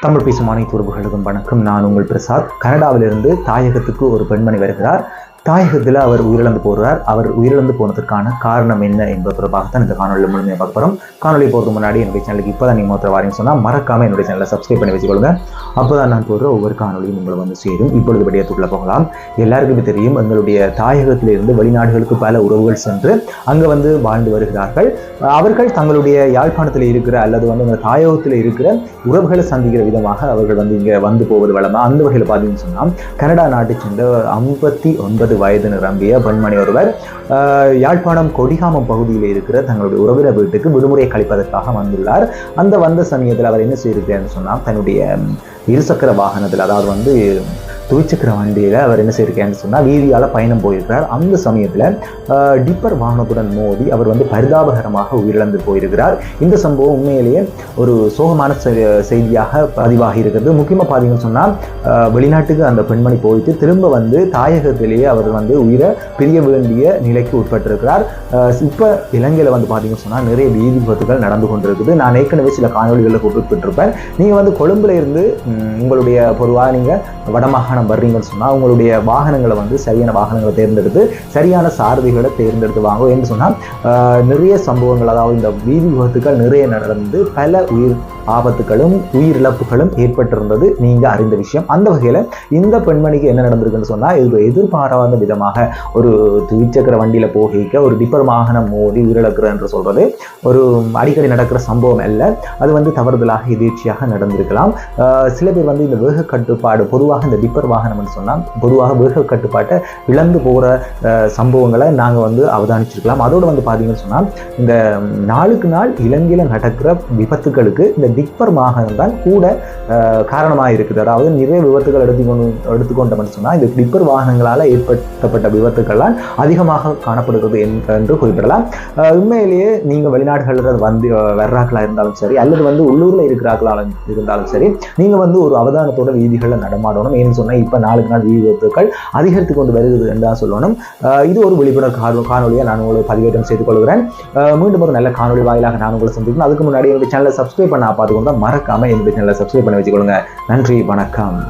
தமிழ் பேசும் அனைத்து உறவுகளுக்கும் வணக்கம். நான் உங்கள் பிரசாத். கனடாவிலிருந்து தாயகத்துக்கு ஒரு பெண்மணி வருகிறார். தாயகத்தில் அவர் உயிரிழந்து போகிறார் அவர் உயிரிழந்து போனதற்கான காரணம் என்ன என்பது தொடர்பாகத்தான் இந்த காணொலியில் முழுமையாக பார்க்க போகிறோம் காணொலி போகிறதுக்கு முன்னாடி என்னுடைய சேனலுக்கு இப்போ தான் நீங்கள் மொத்தம் வாரின்னு சொன்னால் மறக்காமல் என்னுடைய சேனலை சப்ஸ்கிரைப் பண்ணி வச்சுக்கொள்ளுங்க அப்போ தான் நான் போடுற ஒவ்வொரு காணொலியும் உங்களை வந்து சேரும். இப்பொழுது விடயத்துக்குள்ள போகலாம். எல்லாருக்குமே தெரியும் எங்களுடைய தாயகத்திலிருந்து வெளிநாடுகளுக்கு பல உறவுகள் சென்று அங்கே வந்து வாழ்ந்து வருகிறார்கள். அவர்கள் தங்களுடைய யாழ்ப்பாணத்தில் இருக்கிற அல்லது வந்து அந்த தாயகத்தில் இருக்கிற உறவுகளை சந்திக்கிற விதமாக அவர்கள் வந்து இங்கே வந்து போவது வளமாக அந்த வகையில் பார்த்தீங்கன்னு சொன்னால் கனடா நாட்டை சேர்ந்த ஐம்பத்தி ஒன்பது வயது நிரம்பிய பெண்மணி ஒருவர் ஆஹ், யாழ்ப்பாணம் கொடிகாமம் பகுதியில் இருக்கிற தங்களுடைய உறவினர் வீட்டுக்கு விடுமுறை கழிப்பதற்காக வந்துள்ளார். அந்த வந்த சமயத்தில் அவர் என்ன செய்திருக்கிறார்னு சொன்னால் தன்னுடைய இருசக்கர வாகனத்தில் அதாவது வந்து துவிச்சக்கர வண்டியில் அவர் என்ன செய்திருக்காருன்னு சொன்னால் வீதியால் பயணம் போயிருக்கிறார். அந்த சமயத்தில் டிப்பர் வாகனத்துடன் மோதி அவர் வந்து பரிதாபகரமாக உயிரிழந்து போயிருக்கிறார். இந்த சம்பவம் உண்மையிலேயே ஒரு சோகமான செ- செய்தியாக பதிவாகி இருக்கிறது. முக்கியமாக பார்த்தீங்கன்னு சொன்னால் வெளிநாட்டுக்கு அந்த பெண்மணி போயிட்டு திரும்ப வந்து தாயகத்திலேயே அவர் வந்து உயிரை பிரிய வேண்டிய நிலைக்கு உட்பட்டிருக்கிறார். இப்போ இலங்கையில் வந்து பார்த்தீங்கன்னு சொன்னால் நிறைய வீதி விபத்துகள் நடந்து கொண்டிருக்குது. நான் ஏற்கனவே சில காணொலிகளில் குறிப்பிட்டிருப்பேன் நீங்கள் வந்து கொழும்புல இருந்து உங்களுடைய பொதுவாக நீங்கள் வாகனம் வர்றீங்கன்னு சொன்னால் உங்களுடைய வாகனங்களை வந்து சரியான வாகனங்களை தேர்ந்தெடுத்து சரியான சாரதிகளை தேர்ந்தெடுத்து வாங்க என்று சொன்னால் நிறைய சம்பவங்கள் அதாவது இந்த வீதி விபத்துக்கள் நிறைய நடந்து பல உயிர் ஆபத்துகளும் உயிரிழப்புகளும் ஏற்பட்டிருந்தது. நீங்க அறிந்த விஷயம். அந்த வகையில் இந்த பெண்மணிக்கு என்ன நடந்திருக்குன்னு சொன்னால் இது எதிர்பாராத விதமாக ஒரு துவிச்சக்கர வண்டியில் போகிக்க ஒரு டிப்பர் வாகனம் மோதி உயிரிழக்கிறது என்று சொல்றது ஒரு அடிக்கடி நடக்கிற சம்பவம் அல்ல. அது வந்து தவறுதலாக எதிர்ச்சியாக நடந்திருக்கலாம். ஆஹ் சில பேர் வந்து இந்த வேக கட்டுப்பாடு பொதுவாக இந்த டிப்பர் வாகனம்னு சொன்னால் பொதுவாக வேக கட்டுப்பாட்டை இழந்து போகிற சம்பவங்களை நாங்கள் வந்து அவதானிச்சிருக்கலாம். அதோடு வந்து பார்த்தீங்கன்னு சொன்னால் இந்த நாளுக்கு நாள் இலங்கையில் நடக்கிற விபத்துகளுக்கு இந்த டிப்பர் வாகனம் தான் கூட காரணமாக இருக்குது. அதாவது நிறைய விபத்துகள் எடுத்துக்கொண்டு எடுத்துக்கொண்டோம்னு சொன்னால் இந்த டிப்பர் வாகனங்களால் ஏற்படுத்தப்பட்ட விபத்துக்கள்லாம் அதிகமாக காணப்படுகிறது என்று குறிப்பிடலாம். உண்மையிலேயே நீங்கள் வெளிநாடுகளில் வந்து வர்றாக்களாக இருந்தாலும் சரி அல்லது வந்து உள்ளூரில் இருக்கிறார்களாக இருந்தாலும் சரி நீங்கள் வந்து ஒரு அவதானத்தோட வீதிகளில் நடமாடணும். ஏன்னு சொன்னால் இப்போ நாளுக்கு நாள் வீதி விபத்துக்கள் அதிகரித்து கொண்டு வருகிறது என்று தான் சொல்லணும் இது ஒரு விழிப்புணர்வு காணொ- காணொலியை நான் உங்களை பதிவேற்றம் செய்து கொள்கிறேன். மீண்டும் ஒரு நல்ல காணொலி வாயிலாக நான் உங்களை சந்திக்கணும் அதுக்கு முன்னாடி என்னுடைய சேனலை சப்ஸ்கிரைப் பண்ண பார்த்துக்கொண்டா மறக்காம என்னுடைய சேனலை சப்ஸ்கிரைப் பண்ணி வச்சுக்கொள்ளுங்க. நன்றி வணக்கம்.